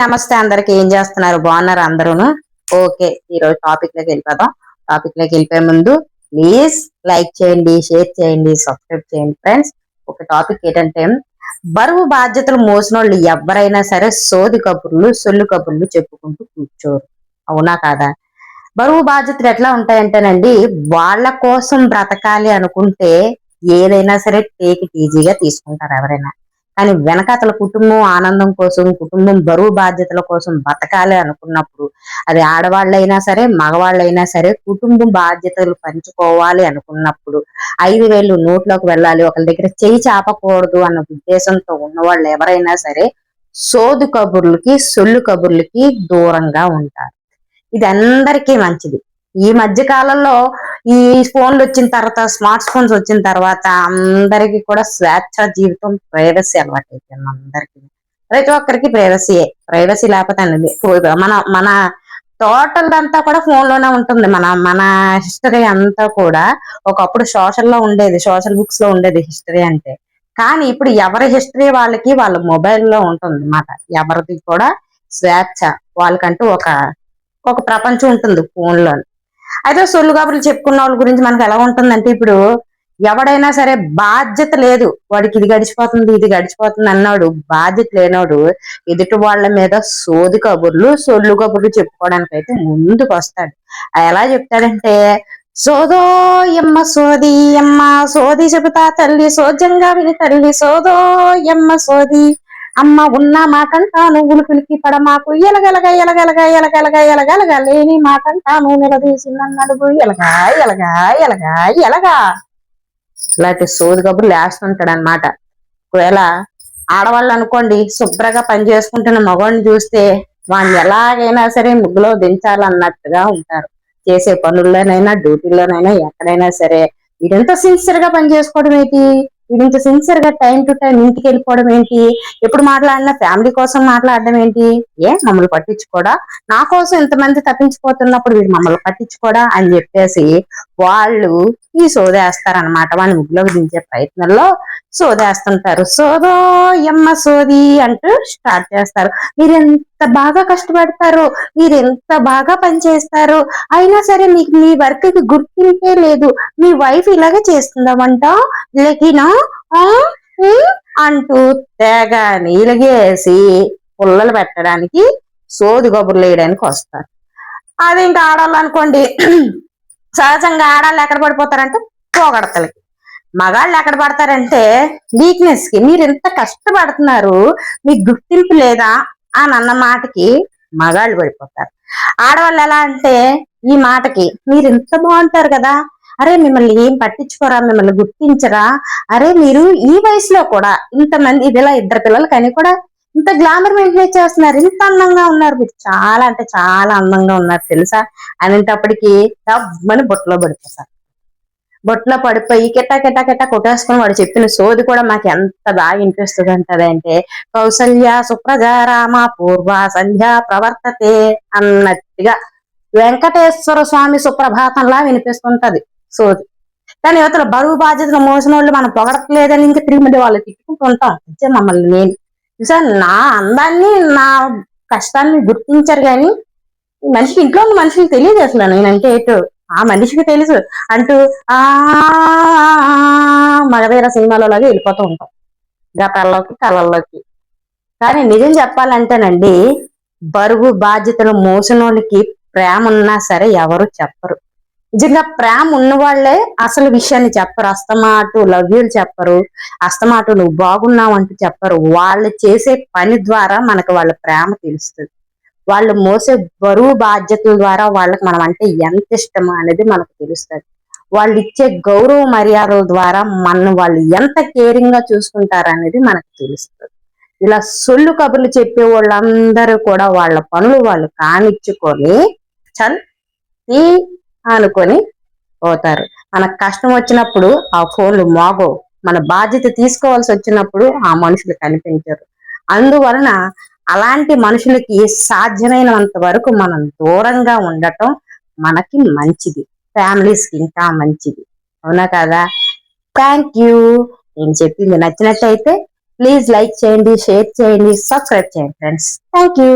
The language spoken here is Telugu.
నమస్తే అందరికి ఏం చేస్తున్నారు? బాగున్నారు అందరూను? ఓకే ఈరోజు టాపిక్లోకి వెళ్ళిపోదాం. టాపిక్లోకి వెళ్ళిపోయే ముందు ప్లీజ్ లైక్ చేయండి షేర్ చేయండి సబ్స్క్రైబ్ చేయండి ఫ్రెండ్స్ ఒక టాపిక్ ఏంటంటే బరువు బాధ్యతలు మోసిన వాళ్ళు ఎవరైనా సరే సోది కబుర్లు సొల్లు కబుర్లు చెప్పుకుంటూ కూర్చోరు. అవునా కాదా? బరువు బాధ్యతలు ఎట్లా ఉంటాయంటేనండి వాళ్ళ కోసం బ్రతకాలి అనుకుంటే ఏదైనా సరే టేక్ ఈజీగా తీసుకుంటారు ఎవరైనా. కానీ వెనకాతల కుటుంబం ఆనందం కోసం కుటుంబం బరువు బాధ్యతల కోసం బతకాలి అనుకున్నప్పుడు అది ఆడవాళ్ళైనా సరే మగవాళ్ళైనా సరే కుటుంబం బాధ్యతలు పంచుకోవాలి అనుకున్నప్పుడు ఐదు వేలు నోట్లోకి వెళ్ళాలి ఒకరి దగ్గర చేయి చాపకూడదు అన్న ఉద్దేశంతో ఉన్నవాళ్ళు ఎవరైనా సరే సోదు కబుర్లకి సొల్లు కబుర్లకి దూరంగా ఉంటారు. ఇది అందరికీ మంచిది. ఈ మధ్య కాలంలో ఈ ఫోన్లు వచ్చిన తర్వాత స్మార్ట్ ఫోన్స్ వచ్చిన తర్వాత అందరికి కూడా స్వేచ్ఛ జీవితం ప్రైవసీ అలవాటు అయిపోయింది అందరికి. ప్రతి ఒక్కరికి ప్రైవసీయే ప్రైవసీ లేకపోతే అనేది మన మన టోటల్ అంతా కూడా ఫోన్లోనే ఉంటుంది. మన మన హిస్టరీ అంతా కూడా ఒకప్పుడు సోషల్లో ఉండేది సోషల్ బుక్స్లో ఉండేది హిస్టరీ అంటే. కానీ ఇప్పుడు ఎవరి హిస్టరీ వాళ్ళకి వాళ్ళ మొబైల్లో ఉంటుంది అన్నమాట. ఎవరిది కూడా స్వేచ్ఛ. వాళ్ళకంటూ ఒక ఒక ప్రపంచం ఉంటుంది ఫోన్లో అయితే సొల్లు కబుర్లు చెప్పుకున్న వాళ్ళ గురించి మనకు ఎలా ఉంటుందంటే ఇప్పుడు ఎవడైనా సరే బాధ్యత లేదు. వాడికి ఇది గడిచిపోతుంది ఇది గడిచిపోతుంది అన్నాడు. బాధ్యత లేనోడు ఎదుటి వాళ్ళ మీద సోది కబుర్లు సొల్లు కబుర్లు చెప్పుకోవడానికి అయితే ముందుకు వస్తాడు. ఎలా చెప్తాడంటే సోదో ఎమ్మ సోది ఎమ్మ సోది చెబుతా తల్లి సోజంగా విని తల్లి సోదో ఎమ్మ సోది అమ్మ ఉన్న పిలికి పడ పడమాకు ఎలగెలగ ఎలగెలగ ఎలగెలగ ఎలగెలగ లేని మాటంటాను నిలదీసి నన్నడుగు ఎలగా ఎలగా ఎలగా ఎలగా ఇలాంటి సోది కబుర్లు లేస్తుంటాడు అనమాట ఒకవేళ ఆడవాళ్ళు అనుకోండి శుభ్రంగా పని చేసుకుంటున్న మగవాడిని చూస్తే వాడిని ఎలాగైనా సరే ముగ్గులో దించాలన్నట్టుగా ఉంటారు చేసే పనుల్లోనైనా డ్యూటీలోనైనా ఎక్కడైనా సరే వీడంతా సిన్సియర్గా పని చేసుకోవడం వీడు వీడింత సిన్సియర్గా టైం టు టైం ఇంటికి వెళ్ళిపోవడం ఏంటి? ఎప్పుడు మాట్లాడినా ఫ్యామిలీ కోసం మాట్లాడడం ఏంటి? ఏ మమ్మల్ని పట్టించుకోడా? నా కోసం ఇంతమంది తప్పించిపోతున్నప్పుడు వీడు మమ్మల్ని పట్టించుకోడా? అని చెప్పేసి వాళ్ళు ఈ సోదేస్తారనమాట వాళ్ళ ముగ్గులోకి దించే ప్రయత్నంలో సోదేస్తుంటారు. సోదో ఎమ్మ సోది అంటూ స్టార్ట్ చేస్తారు. మీరు ఎంత బాగా కష్టపడతారు మీరు ఎంత బాగా పనిచేస్తారు అయినా సరే మీకు మీ వర్క్కి గుర్తింపే లేదు. మీ వైఫ్ ఇలాగే చేస్తుందామంట. లేకినా అంటూ తెగ నీలగేసి పుల్లలు పెట్టడానికి సోది గొబ్బులు వేయడానికి వస్తారు. అది ఇంకా ఆడాలనుకోండి. సహజంగా ఆడాళ్ళు ఎక్కడ పడిపోతారంటే పోగడతలకి. మగాళ్ళు ఎక్కడ పడతారంటే వీక్నెస్కి. మీరు ఎంత కష్టపడుతున్నారు మీకు గుర్తింపు లేదా అని అన్న మాటకి మగాళ్ళు పడిపోతారు. ఆడవాళ్ళు ఎలా అంటే ఈ మాటకి మీరు ఇంత బాగుంటారు కదా అరే మిమ్మల్ని ఏం పట్టించుకోరా మిమ్మల్ని గుర్తించరా అరే మీరు ఈ వయసులో కూడా ఇంతమంది ఇదిలా ఇద్దరు పిల్లలు కానీ కూడా ఇంత గ్లామర్ మెయింటైన్ చేస్తున్నారు. ఇంత అందంగా ఉన్నారు మీరు. చాలా అంటే చాలా అందంగా ఉన్నారు తెలుసా? అనేటప్పటికి డబ్బని బొట్టలో పడిపోతారు బొట్టలో పడిపోయి కెట్టా కెట్టా కెట్టా కొట్టేసుకుని వాడు చెప్పిన సోది కూడా మాకు ఎంత బాగా ఇంట్రెస్ట్ ఉంటది అంటే కౌసల్య సుప్రజారామ పూర్వ సంధ్య ప్రవర్తతే అన్నట్టుగా. వెంకటేశ్వర స్వామి సుప్రభాతంలా వినిపిస్తుంటది సోది. కానీ యువతలు బరువు బాధ్యతలు మోసిన వాళ్ళు మనం పొగడట్లేదని ఇంకా తిరిగి వాళ్ళు తిట్టుకుంటూ ఉంటాం. మమ్మల్ని నేను చూసా నా అందాన్ని నా కష్టాన్ని గుర్తించరు కానీ మనిషికి ఇంట్లో ఉన్న మనిషికి తెలియదు అసలు నేనంటే ఏటో ఆ మనిషికి తెలుసు. అంటూ ఆ మగధీర సినిమాలో లాగా వెళ్ళిపోతూ ఉంటాం. గతాల్లోకి కళల్లోకి కానీ నిజం చెప్పాలంటేనండి బరువు బాధ్యతలు మోసినోళ్ళకి ప్రేమ ఉన్నా సరే ఎవరు చెప్పరు. నిజంగా ప్రేమ ఉన్న వాళ్ళే అసలు విషయాన్ని చెప్పరు. అస్తమాటు లవ్యులు చెప్పరు. అస్తమాటు నువ్వు బాగున్నావు అంటూ చెప్పరు. వాళ్ళు చేసే పని ద్వారా మనకు వాళ్ళ ప్రేమ తెలుస్తుంది. వాళ్ళు మోసే బరువు బాధ్యతల ద్వారా వాళ్ళకి మనం అంటే ఎంత ఇష్టమో అనేది మనకు తెలుస్తుంది. వాళ్ళు ఇచ్చే గౌరవ మర్యాదల ద్వారా మనం వాళ్ళు ఎంత కేరింగ్గా చూసుకుంటారు అనేది మనకు తెలుస్తుంది. ఇలా సొల్లు కబుర్లు చెప్పే వాళ్ళందరూ కూడా వాళ్ళ పనులు వాళ్ళు కానిచ్చుకొని చల్ ఈ అనుకొని పోతారు. మనకు కష్టం వచ్చినప్పుడు ఆ ఫోన్లు మోగవు. మన బాధ్యత తీసుకోవాల్సి వచ్చినప్పుడు ఆ మనుషులు కనిపించరు. అందువలన అలాంటి మనుషులకి సాధ్యమైనంత వరకు మనం దూరంగా ఉండటం మనకి మంచిది. ఫ్యామిలీస్కి ఇంకా మంచిది. అవునా కదా? Thank you. నేను చెప్పింది నచ్చినట్టయితే ప్లీజ్ లైక్ చేయండి షేర్ చేయండి సబ్స్క్రైబ్ చేయండి ఫ్రెండ్స్. Thank you.